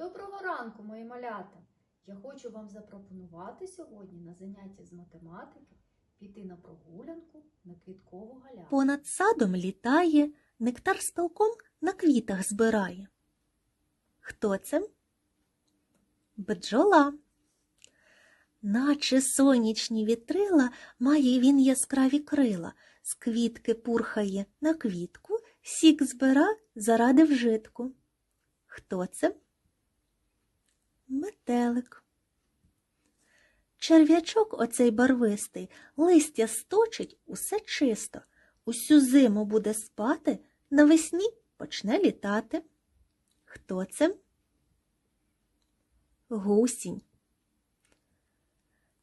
Доброго ранку, мої малята! Я хочу вам запропонувати сьогодні на заняття з математики піти на прогулянку на квіткову галявину. Понад садом літає, нектар з пилком на квітах збирає. Хто це? Бджола. Наче сонячні вітрила, має він яскраві крила, з квітки пурхає на квітку, сік збира заради вжитку. Хто це? Метелик. Черв'ячок оцей барвистий, листя сточить усе чисто, усю зиму буде спати, навесні почне літати. Хто це? Гусінь.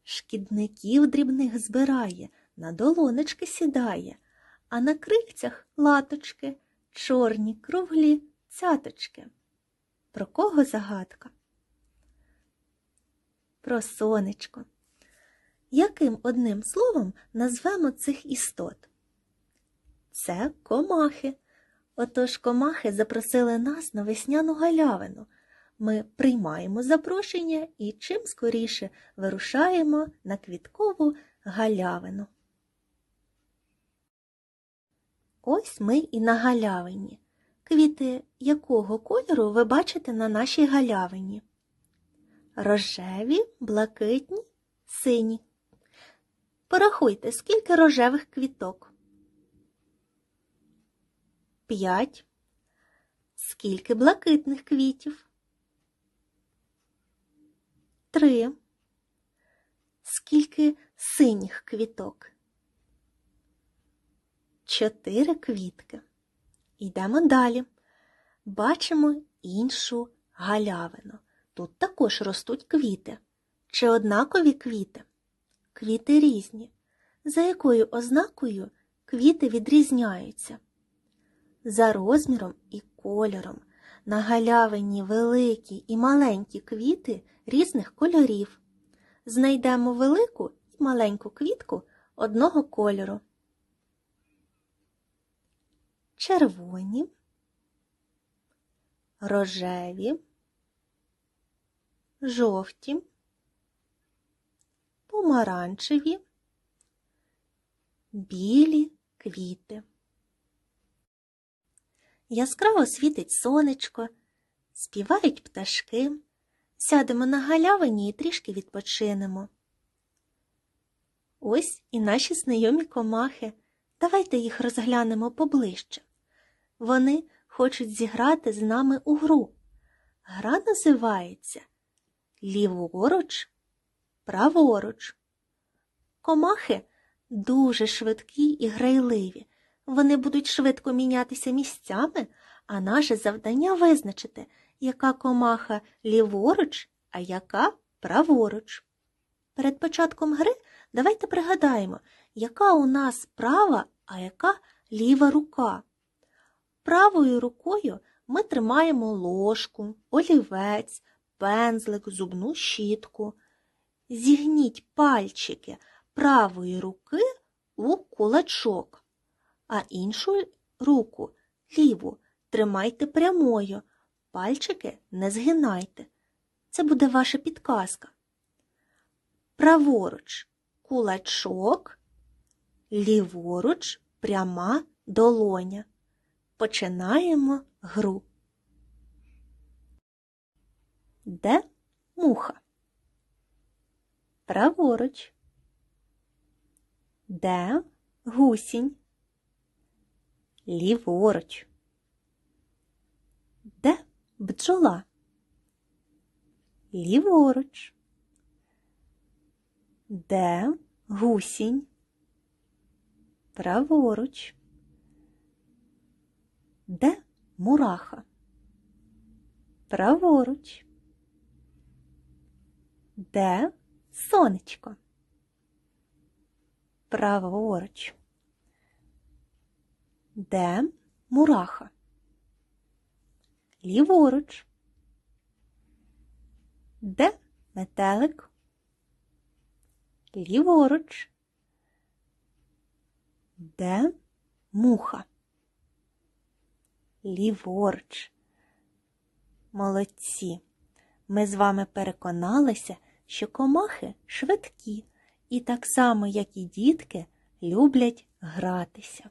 Шкідників дрібних збирає, на долонечки сідає, а на крильцях латочки, чорні, круглі цяточки. Про кого загадка? Про сонечко. Яким одним словом назвемо цих істот? Це комахи. Отож комахи запросили нас на весняну галявину. Ми приймаємо запрошення і чим скоріше вирушаємо на квіткову галявину. Ось ми і на галявині. Квіти якого кольору ви бачите на нашій галявині? Рожеві, блакитні, сині. Порахуйте, скільки рожевих квіток? П'ять. Скільки блакитних квітів? Три. Скільки синіх квіток? Чотири квітки. Йдемо далі. Бачимо іншу галявину. Тут також ростуть квіти. Чи однакові квіти? Квіти різні. За якою ознакою квіти відрізняються? За розміром і кольором. На галявині великі і маленькі квіти різних кольорів. Знайдемо велику і маленьку квітку одного кольору. Червоні, рожеві, жовті, помаранчеві, білі квіти. Яскраво світить сонечко, співають пташки, сядемо на галявині і трішки відпочинемо. Ось і наші знайомі комахи. Давайте їх розглянемо поближче. Вони хочуть зіграти з нами у гру. Гра називається ліворуч, праворуч. Комахи дуже швидкі і грайливі. Вони будуть швидко мінятися місцями, а наше завдання визначити, яка комаха ліворуч, а яка праворуч. Перед початком гри давайте пригадаємо, яка у нас права, а яка ліва рука. Правою рукою ми тримаємо ложку, олівець, пензлик, зубну щітку. Зігніть пальчики правої руки у кулачок, а іншу руку, ліву, тримайте прямою, пальчики не згинайте. Це буде ваша підказка. Праворуч кулачок, ліворуч пряма долоня. Починаємо гру. Де муха? Праворуч. Де гусінь? Ліворуч. Де бджола? Ліворуч. Де гусінь? Праворуч. Де мураха? Праворуч. Де сонечко? Праворуч. Де мураха? Ліворуч. Де метелик? Ліворуч. Де муха? Ліворуч. Молодці. ми з вами переконалися, що комахи швидкі і так само, як і дітки, люблять гратися.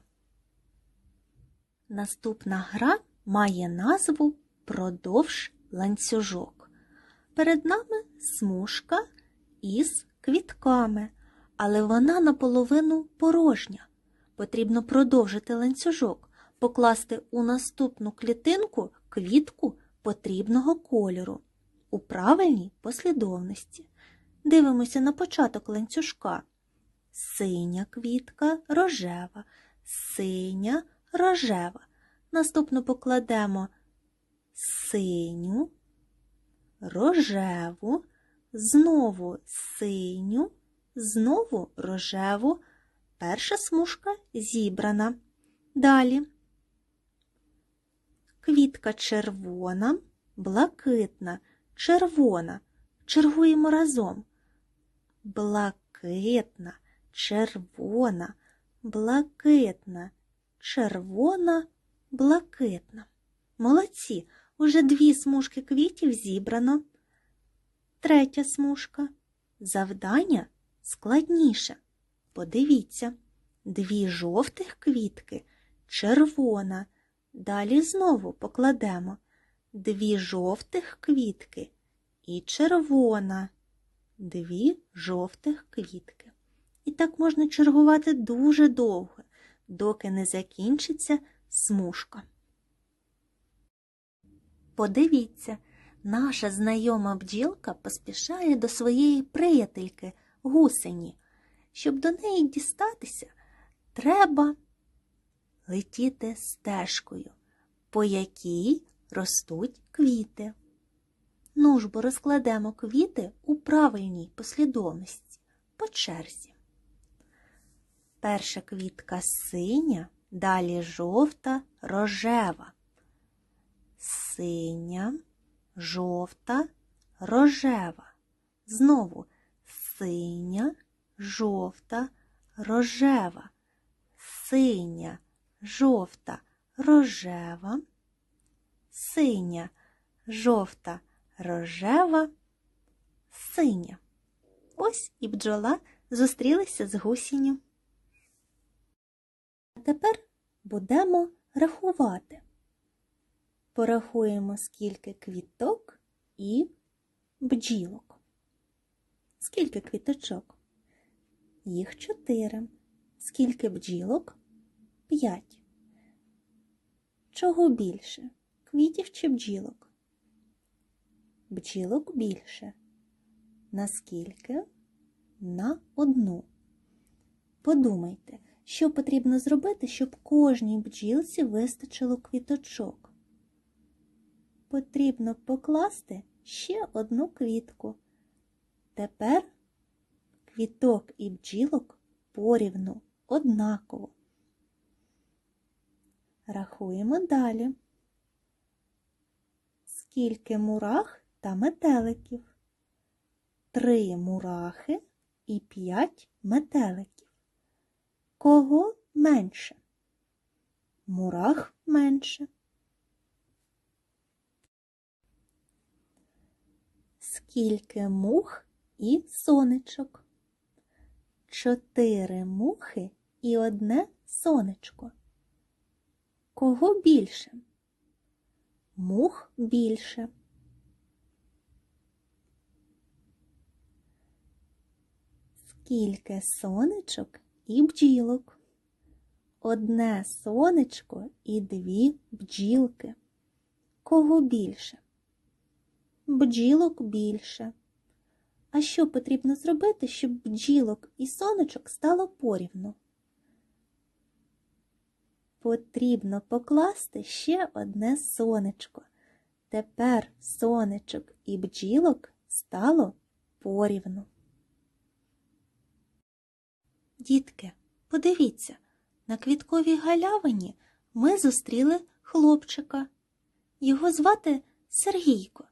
Наступна гра має назву Продовж ланцюжок. Перед нами смужка із квітками, але вона наполовину порожня. Потрібно продовжити ланцюжок, покласти у наступну клітинку квітку потрібного кольору у правильній послідовності. Дивимося на початок ланцюжка. Синя квітка, рожева, синя, рожева. Наступно покладемо синю, рожеву, знову синю, знову рожеву. Перша смужка зібрана. Далі. Квітка червона, блакитна, червона. Чергуємо разом. Блакитна, червона, блакитна, червона, блакитна. Молодці, уже дві смужки квітів зібрано. Третя смужка. Завдання складніше. Подивіться, дві жовтих квітки, червона. Далі знову покладемо дві жовтих квітки і червона, дві жовтих квітки. І так можна чергувати дуже довго, доки не закінчиться смужка. Подивіться, наша знайома бджілка поспішає до своєї приятельки гусені. Щоб до неї дістатися, треба летіти стежкою, по якій ростуть квіти. Ну ж бо розкладемо квіти у правильній послідовності по черзі. Перша квітка синя, далі жовта, рожева. Синя, жовта, рожева. Знову синя, жовта, рожева, синя, жовта, рожева, синя, жовта, рожева, синя. Ось і бджола зустрілися з гусінню. А тепер будемо рахувати. Порахуємо, скільки квіток і бджілок. Скільки квіточок? Їх чотири. Скільки бджілок? П'ять. Чого більше? Квітів чи бджілок? Бджілок більше. Наскільки? На одну. Подумайте, що потрібно зробити, щоб кожній бджілці вистачило квіточок. Потрібно покласти ще одну квітку. Тепер квіток і бджілок порівну, однаково. Рахуємо далі. Скільки мурах та метеликів? Три мурахи і п'ять метеликів. Кого менше? Мурах менше. Скільки мух і сонечок? Чотири мухи і одне сонечко. Кого більше? Мух більше. Скільки сонечок і бджілок? Одне сонечко і дві бджілки. Кого більше? Бджілок більше. А що потрібно зробити, щоб бджілок і сонечок стало порівну? Потрібно покласти ще одне сонечко. Тепер сонечок і бджілок стало порівну. Дітки, подивіться, на квітковій галявині ми зустріли хлопчика. Його звати Сергійко.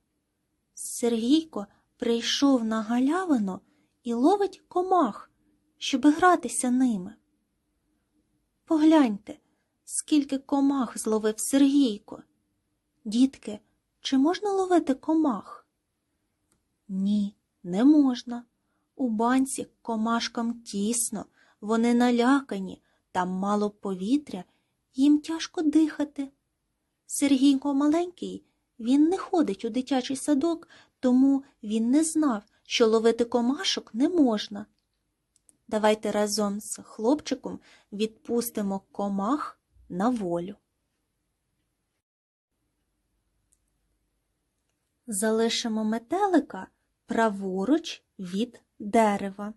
Сергійко прийшов на галявину і ловить комах, щоби гратися ними. Погляньте, скільки комах зловив Сергійко. Дітки, чи можна ловити комах? Ні, не можна. У банці комашкам тісно, вони налякані, там мало повітря, їм тяжко дихати. Сергійко маленький, він не ходить у дитячий садок, тому він не знав, що ловити комашок не можна. Давайте разом з хлопчиком відпустимо комах на волю. Залишимо метелика праворуч від дерева.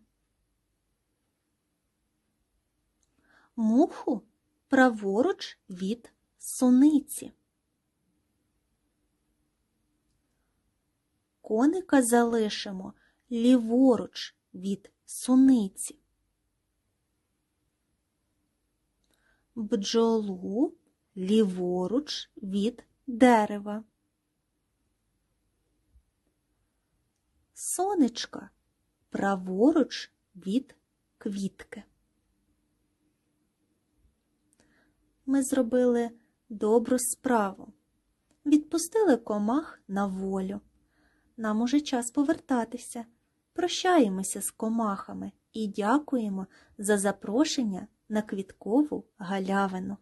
Муху праворуч від суниці. Коника залишимо ліворуч від суниці. Бджолу ліворуч від дерева. Сонечка праворуч від квітки. Ми зробили добру справу. Відпустили комах на волю. Нам уже час повертатися. Прощаємося з комахами і дякуємо за запрошення на квіткову галявину.